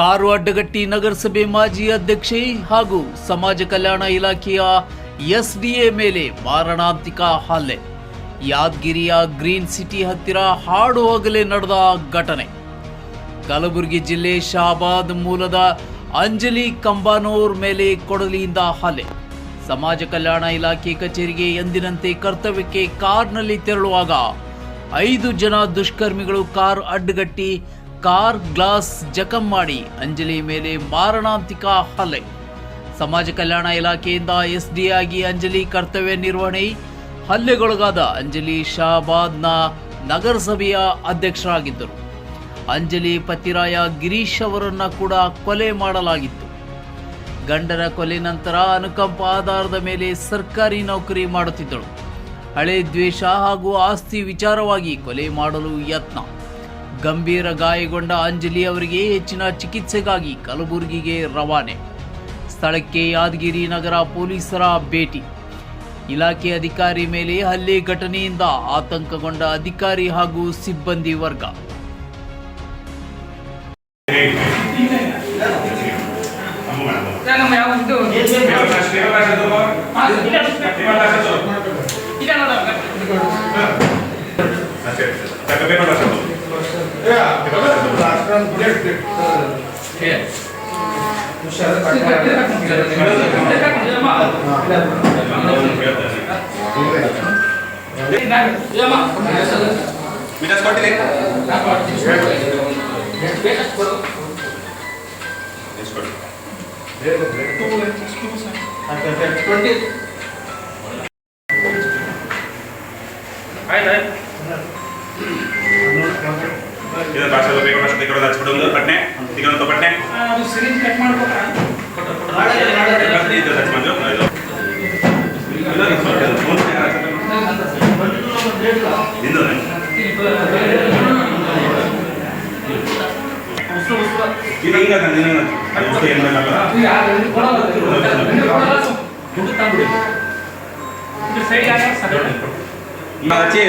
Car ಅಡ್ಡಗಟ್ಟಿ ನಗರಸಭೆ ಮಾಜಿ ಅಧ್ಯಕ್ಷೆ ಹಾಗೂ ಸಮಾಜ ಕಲ್ಯಾಣ ಇಲಾಖೆಯ ಎಸ್ಡಿಎ ಮೇಲೆ ಮಾರಣಾಂತಿಕ ಹಲ್ಲೆ. ಯಾದಗಿರಿಯ ಗ್ರೀನ್ ಸಿಟಿ ಹತ್ತಿರ ಹಾಡು ಹೋಗಲೇ ನಡೆದ ಘಟನೆ. ಕಲಬುರಗಿ ಜಿಲ್ಲೆ ಶಹಾಬಾದ್ ಮೂಲದ ಅಂಜಲಿ ಕಂಬಾನೂರ್ ಮೇಲೆ ಕೊಡಲಿಯಿಂದ ಹಲ್ಲೆ. ಸಮಾಜ ಕಲ್ಯಾಣ ಇಲಾಖೆ ಕಚೇರಿಗೆ ಎಂದಿನಂತೆ ಕರ್ತವ್ಯಕ್ಕೆ ಕಾರ್ನಲ್ಲಿ ತೆರಳುವಾಗ ಐದು ಜನ ದುಷ್ಕರ್ಮಿಗಳು ಕಾರ್ ಅಡ್ಡಗಟ್ಟಿ ಕಾರ್ ಗ್ಲಾಸ್ ಜಖಂ ಮಾಡಿ ಅಂಜಲಿ ಮೇಲೆ ಮಾರಣಾಂತಿಕ ಹಲ್ಲೆ. ಸಮಾಜ ಕಲ್ಯಾಣ ಇಲಾಖೆಯಿಂದ ಎಸ್ಡಿ ಆಗಿ ಅಂಜಲಿ ಕರ್ತವ್ಯ ನಿರ್ವಹಣೆ. ಹಲ್ಲೆಗೊಳಗಾದ ಅಂಜಲಿ ಶಹಾಬಾದ್ನ ನಗರಸಭೆಯ ಅಧ್ಯಕ್ಷರಾಗಿದ್ದರು. ಅಂಜಲಿ ಪತಿರಾಯ ಗಿರೀಶ್ ಅವರನ್ನ ಕೂಡ ಕೊಲೆ ಮಾಡಲಾಗಿತ್ತು. ಗಂಡನ ಕೊಲೆ ನಂತರ ಅನುಕಂಪ ಆಧಾರದ ಮೇಲೆ ಸರ್ಕಾರಿ ನೌಕರಿ ಮಾಡುತ್ತಿದ್ದಳು. ಹಳೆ ದ್ವೇಷ ಹಾಗೂ ಆಸ್ತಿ ವಿಚಾರವಾಗಿ ಕೊಲೆ ಮಾಡಲು ಯತ್ನ. ಗಂಭೀರ ಗಾಯಗೊಂಡ ಅಂಜಲಿ ಅವರಿಗೆ ಹೆಚ್ಚಿನ ಚಿಕಿತ್ಸೆಗಾಗಿ ಕಲಬುರಗಿಗೆ ರವಾನೆ. ಸ್ಥಳಕ್ಕೆ ಯಾದಗಿರಿ ನಗರ ಪೊಲೀಸರ ಭೇಟಿ. ಇಲಾಖೆ ಅಧಿಕಾರಿ ಮೇಲೆ ಹಲ್ಲೆ ಘಟನೆಯಿಂದ ಆತಂಕಗೊಂಡ ಅಧಿಕಾರಿ ಹಾಗೂ ಸಿಬ್ಬಂದಿ ವರ್ಗ. person. Yeah, because last round bullet hit. Yeah. Tushar विनाश कॉटी लेना विनाश करो विनाश कॉटी टू टू सर ट्वेंटी आई नाइन ನೋಡೋಣ. ಭಾಷೆ ಬೇಕು ಭಾಷೆ ಟ್ವೆಂಟಿ ಆಯ್ತು ಒಂದು ಪಟ್ನೆ ತಿಗೊಂಡು ಪಟ್ನೆ ಸಿರಿಂಜ್ ಕಟ್ ಮಾಡ್ಬೇಕಾ ಇದು. ಟಚ್ ಮಂಜು ಇದು. ಇಂದು ಇದು ಹಿಂಗ ನೀನು ಅದು ಏನು ಬೇಕಲ್ಲ ಸೈಡ್ ಆಗ ಸರ್ ಹಚ್ಚಿ